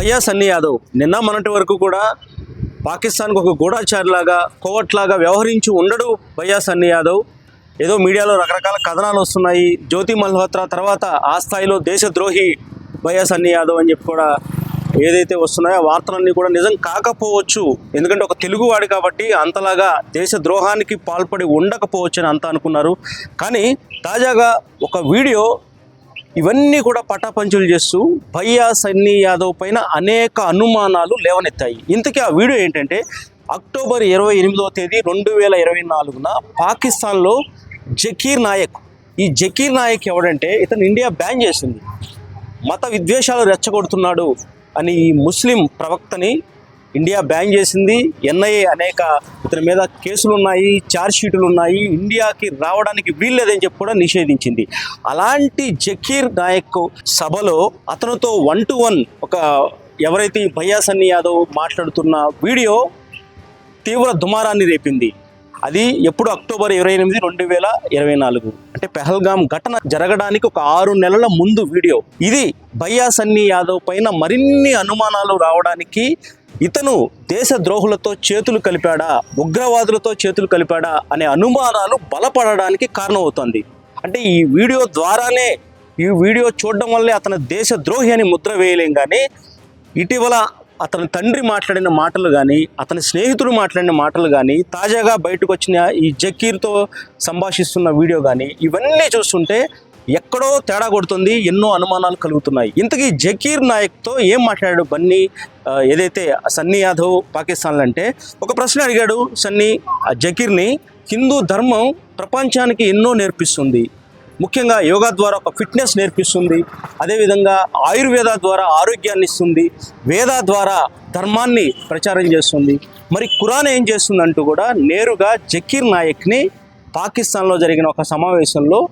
భయ్యా సన్నీ యాదవ్ నిన్న మొన్నటి వరకు కూడా పాకిస్తాన్కు ఒక గూఢాచారిలాగా కోవట్లాగా వ్యవహరించి ఉండడు భయ్యా సన్నీ యాదవ్. ఏదో మీడియాలో రకరకాల కథనాలు వస్తున్నాయి. జ్యోతి మల్హోత్రా తర్వాత ఆ స్థాయిలో దేశద్రోహి భయ్యా సన్నీ యాదవ్ అని చెప్పి కూడా ఏదైతే వస్తున్నాయో ఆ వార్తలన్నీ కూడా నిజం కాకపోవచ్చు. ఎందుకంటే ఒక తెలుగువాడు కాబట్టి అంతలాగా దేశ ద్రోహానికి పాల్పడి ఉండకపోవచ్చు అని అంతా అనుకున్నారు. కానీ తాజాగా ఒక వీడియో ఇవన్నీ కూడా పటాపంచులు చేస్తూ భయ్యా సన్నీ యాదవ్ పైన అనేక అనుమానాలు లేవనెత్తాయి. ఇంతకీ ఆ వీడియో ఏంటంటే అక్టోబర్ ఇరవై ఎనిమిదవ తేదీ రెండు వేల ఇరవై నాలుగున పాకిస్తాన్లో జకీర్ నాయక్ ఈ జకీర్ నాయక్ ఎవడంటే ఇతను ఇండియా బ్యాన్ చేసింది. మత విద్వేషాలు రెచ్చగొడుతున్నాడు అని ఈ ముస్లిం ప్రవక్తని ఇండియా బ్యాన్ చేసింది. ఎన్ఐఏ అనేక ఇతని మీద కేసులు ఉన్నాయి ఛార్జ్ షీటులు ఉన్నాయి ఇండియాకి రావడానికి వీల్లేదని చెప్పి కూడా నిషేధించింది. అలాంటి జకీర్ నాయక్ సభలో అతనితో వన్ టు వన్ ఒక ఎవరైతే ఈ భయ్యా సన్నీ యాదవ్ మాట్లాడుతున్న వీడియో తీవ్ర దుమారాన్ని రేపింది. అది ఎప్పుడు అక్టోబర్ ఇరవై ఎనిమిది రెండు వేల ఇరవై నాలుగు. అంటే పెహల్గాం ఘటన జరగడానికి ఒక ఆరు నెలల ముందు వీడియో. ఇది భయ్యా సన్నీ యాదవ్ పైన మరిన్ని అనుమానాలు రావడానికి ఇతను దేశ ద్రోహులతో చేతులు కలిపాడా ఉగ్రవాదులతో చేతులు కలిపాడా అనే అనుమానాలు బలపడడానికి కారణమవుతుంది. అంటే ఈ వీడియో ద్వారానే ఈ వీడియో చూడడం వల్లే అతను దేశ ద్రోహి అని ముద్ర వేయలేం కానీ ఇటీవల అతని తండ్రి మాట్లాడిన మాటలు కానీ అతని స్నేహితుడు మాట్లాడిన మాటలు కానీ తాజాగా బయటకు వచ్చిన ఈ జకీర్తో సంభాషిస్తున్న వీడియో కానీ ఇవన్నీ చూస్తుంటే ఎక్కడో తేడా కొడుతుంది ఎన్నో అనుమానాలు కలుగుతున్నాయి. ఇంతకీ జకీర్ నాయక్తో ఏం మాట్లాడాడు బన్నీ? ఏదైతే సన్నీ యాదవ్ పాకిస్తాన్లో అంటే ఒక ప్రశ్న అడిగాడు సన్నీ ఆ జకీర్ని హిందూ ధర్మం ప్రపంచానికి ఎన్నో నేర్పిస్తుంది. ముఖ్యంగా యోగా ద్వారా ఒక ఫిట్నెస్ నేర్పిస్తుంది. అదేవిధంగా ఆయుర్వేద ద్వారా ఆరోగ్యాన్ని ఇస్తుంది. వేద ద్వారా ధర్మాన్ని ప్రచారం చేస్తుంది. మరి ఖురాన్ ఏం చేస్తుందంటూ కూడా నేరుగా జకీర్ నాయక్ని పాకిస్తాన్లో జరిగిన ఒక సమావేశంలో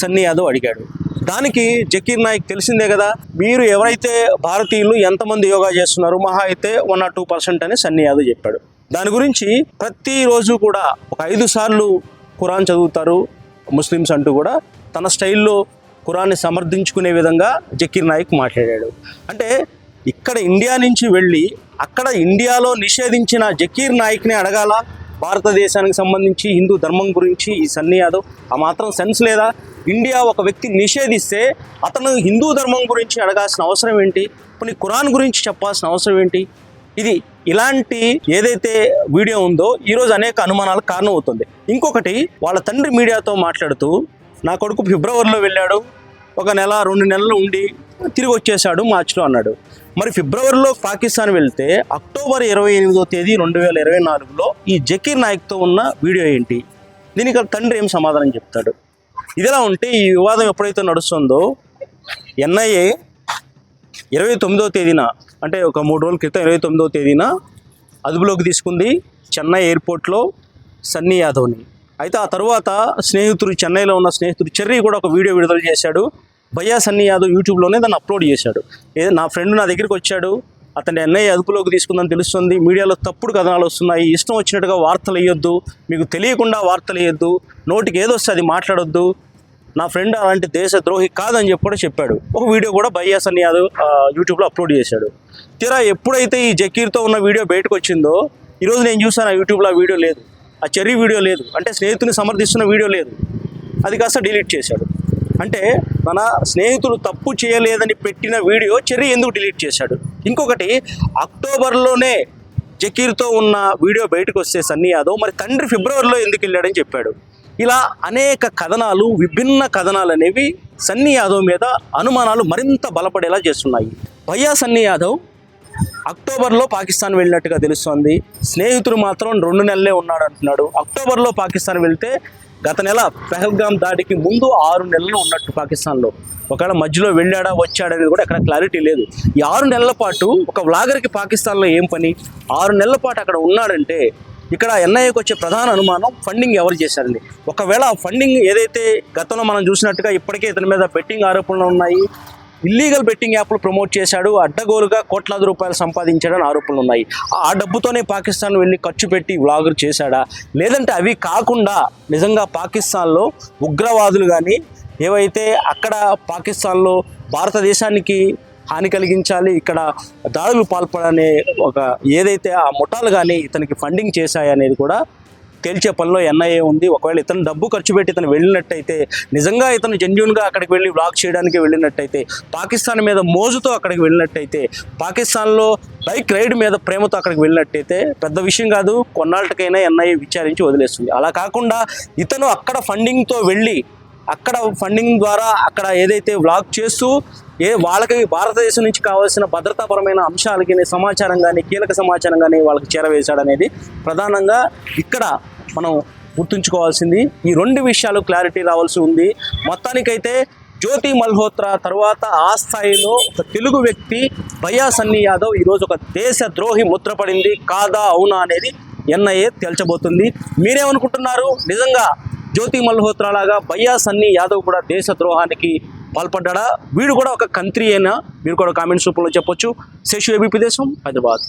సన్నీ యాదవ్ అడిగాడు. దానికి జకీర్ నాయక్ తెలిసిందే కదా మీరు ఎవరైతే భారతీయులు ఎంతమంది యోగా చేస్తున్నారు మహా అయితే వన్ ఆర్ టూ పర్సెంట్ అని సన్నీ యాదవ్ చెప్పాడు. దాని గురించి ప్రతిరోజు కూడా ఒక ఐదు సార్లు ఖురాన్ చదువుతారు ముస్లిమ్స్ అంటూ కూడా తన స్టైల్లో ఖురాన్ని సమర్థించుకునే విధంగా జకీర్ నాయక్ మాట్లాడాడు. అంటే ఇక్కడ ఇండియా నుంచి వెళ్ళి అక్కడ ఇండియాలో నిషేధించిన జకీర్ నాయక్ని అడగాల? భారతదేశానికి సంబంధించి హిందూ ధర్మం గురించి ఈ సన్నీ యాదవ్ ఆ మాత్రం సెన్స్ లేదా? ఇండియా ఒక వ్యక్తి నిషేధిస్తే అతను హిందూ ధర్మం గురించి అడగాల్సిన అవసరం ఏంటి? కొన్ని ఖురాన్ గురించి చెప్పాల్సిన అవసరం ఏంటి? ఇది ఇలాంటి ఏదైతే వీడియో ఉందో ఈరోజు అనేక అనుమానాలకు కారణం అవుతుంది ఇంకొకటి వాళ్ళ తండ్రి మీడియాతో మాట్లాడుతూ నా కొడుకు ఫిబ్రవరిలో వెళ్ళాడు. ఒక నెల రెండు నెలలు ఉండి తిరిగి వచ్చేసాడు మార్చిలో అన్నాడు. మరి ఫిబ్రవరిలో పాకిస్తాన్ వెళ్తే అక్టోబర్ ఇరవై ఎనిమిదో తేదీ రెండు వేల ఇరవై నాలుగులో ఈ జకీర్ నాయక్తో ఉన్న వీడియో ఏంటి? దీనికి తండ్రి ఏం సమాధానం చెప్తాడు? ఇదిలా ఉంటే ఈ వివాదం ఎప్పుడైతే నడుస్తుందో ఎన్ఐఏ ఇరవై తొమ్మిదవ తేదీన అంటే ఒక మూడు రోజుల క్రితం ఇరవై తొమ్మిదో తేదీన అదుపులోకి తీసుకుంది చెన్నై ఎయిర్పోర్ట్లో సన్నీ యాదవ్ని. అయితే ఆ తర్వాత స్నేహితుడు చెన్నైలో ఉన్న స్నేహితుడు చెర్రీ కూడా ఒక వీడియో విడుదల చేశాడు. భయ్యా సన్నీ యాదవ్ యూట్యూబ్లోనే దాన్ని అప్లోడ్ చేశాడు. నా ఫ్రెండ్ నా దగ్గరికి వచ్చాడు. అతన్ని ఎన్ఐ అదుపులోకి తీసుకుందని తెలుస్తుంది. మీడియాలో తప్పుడు కథనాలు వస్తున్నాయి. ఇష్టం వచ్చినట్టుగా వార్తలు వేయొద్దు. మీకు తెలియకుండా వార్తలు వేయొద్దు. నోటికి ఏదొస్తే అది మాట్లాడొద్దు. నా ఫ్రెండ్ అలాంటి దేశ ద్రోహి కాదని చెప్పి కూడా చెప్పాడు. ఒక వీడియో కూడా బయ్యా సన్నీ యాదవ్ యూట్యూబ్లో అప్లోడ్ చేశాడు. తీరా ఎప్పుడైతే ఈ జకీర్తో ఉన్న వీడియో బయటకు వచ్చిందో ఈరోజు నేను చూసాను ఆ యూట్యూబ్లో ఆ వీడియో లేదు. ఆ చెర్రీ వీడియో లేదు. అంటే స్నేహితుని సమర్థిస్తున్న వీడియో లేదు. అది కాస్త డిలీట్ చేశాడు. అంటే మన స్నేహితుడు తప్పు చేయలేదని పెట్టిన వీడియో చెర్రీ ఎందుకు డిలీట్ చేశాడు? ఇంకొకటి అక్టోబర్లోనే జకీర్తో ఉన్న వీడియో బయటకు వస్తే సన్నీ యాదవ్ మరి తండ్రి ఫిబ్రవరిలో ఎందుకు వెళ్ళాడని చెప్పాడు. ఇలా అనేక కథనాలు విభిన్న కథనాలు అనేవి సన్నీ యాదవ్ మీద అనుమానాలు మరింత బలపడేలా చేస్తున్నాయి. భయ్యా సన్నీ యాదవ్ అక్టోబర్లో పాకిస్తాన్ వెళ్ళినట్టుగా తెలుస్తోంది. స్నేహితుడు మాత్రం రెండు నెలలే ఉన్నాడు అంటున్నాడు. అక్టోబర్లో పాకిస్తాన్ వెళ్తే గత నెల పెహల్గామ్ దాడికి ముందు ఆరు నెలలు ఉన్నట్టు పాకిస్తాన్లో. ఒకవేళ మధ్యలో వెళ్ళాడా వచ్చాడనేది కూడా అక్కడ క్లారిటీ లేదు. ఈ ఆరు నెలల పాటు ఒక వ్లాగర్కి పాకిస్తాన్లో ఏం పని? ఆరు నెలల పాటు అక్కడ ఉన్నాడంటే ఇక్కడ ఎన్ఐఏకి వచ్చే ప్రధాన అనుమానం ఫండింగ్ ఎవరు చేశారండి? ఒకవేళ ఫండింగ్ ఏదైతే గతంలో మనం చూసినట్టుగా ఇప్పటికే ఇతని మీద బెట్టింగ్ ఆరోపణలు ఉన్నాయి ఇల్లీగల్ బెట్టింగ్ యాప్లు ప్రమోట్ చేశాడు. అడ్డగోలుగా కోట్లాది రూపాయలు సంపాదించాడని ఆరోపణలు ఉన్నాయి. ఆ డబ్బుతోనే పాకిస్తాన్ వెళ్ళి ఖర్చు పెట్టి వ్లాగులు చేశాడా? లేదంటే అవి కాకుండా నిజంగా పాకిస్తాన్లో ఉగ్రవాదులు కానీ ఏవైతే అక్కడ పాకిస్తాన్లో భారతదేశానికి హాని కలిగించాలి ఇక్కడ దాడులు పాల్పడనే ఒక ఏదైతే ఆ ముఠాలు కానీ ఇతనికి ఫండింగ్ చేశాయి అనేది కూడా తేల్చే పనిలో ఎన్ఐఏ ఉంది. ఒకవేళ ఇతను డబ్బు ఖర్చు పెట్టి ఇతను వెళ్ళినట్టయితే నిజంగా ఇతను జెన్యున్గా అక్కడికి వెళ్ళి బ్లాక్ చేయడానికి వెళ్ళినట్టయితే పాకిస్తాన్ మీద మోజుతో అక్కడికి వెళ్ళినట్టయితే పాకిస్తాన్లో బైక్ రైడ్ మీద ప్రేమతో అక్కడికి వెళ్ళినట్టయితే పెద్ద విషయం కాదు కొన్నాళ్ళకైనా ఎన్ఐఏ విచారించి వదిలేస్తుంది. అలా కాకుండా ఇతను అక్కడ ఫండింగ్తో వెళ్ళి అక్కడ ఫండింగ్ ద్వారా అక్కడ ఏదైతే వ్లాగ్ చేస్తూ ఏ వాళ్ళకి భారతదేశం నుంచి కావాల్సిన భద్రతాపరమైన అంశాలకి సమాచారం కానీ కీలక సమాచారం కానీ వాళ్ళకి చేరవేశాడనేది ప్రధానంగా ఇక్కడ మనం గుర్తుంచుకోవాల్సింది. ఈ రెండు విషయాలు క్లారిటీ రావాల్సి ఉంది. మొత్తానికైతే జ్యోతి మల్హోత్రా తర్వాత ఆ స్థాయిలో ఒక తెలుగు వ్యక్తి భయా సన్నీ యాదవ్ ఈరోజు ఒక దేశ ద్రోహి ముద్రపడింది కాదా అవునా అనేది ఎన్ఐఏ తేల్చబోతుంది. మీరేమనుకుంటున్నారు? నిజంగా జ్యోతి మల్హోత్రా లాగా భయ్యా సన్నీ యాదవ్ కూడా దేశ ద్రోహానికి పాల్పడ్డా వీడు కూడా ఒక కంత్రి అయినా మీరు కూడా కామెంట్స్ రూపంలో చెప్పొచ్చు. శేషు ఏబీపీ దేశం హైదరాబాద్.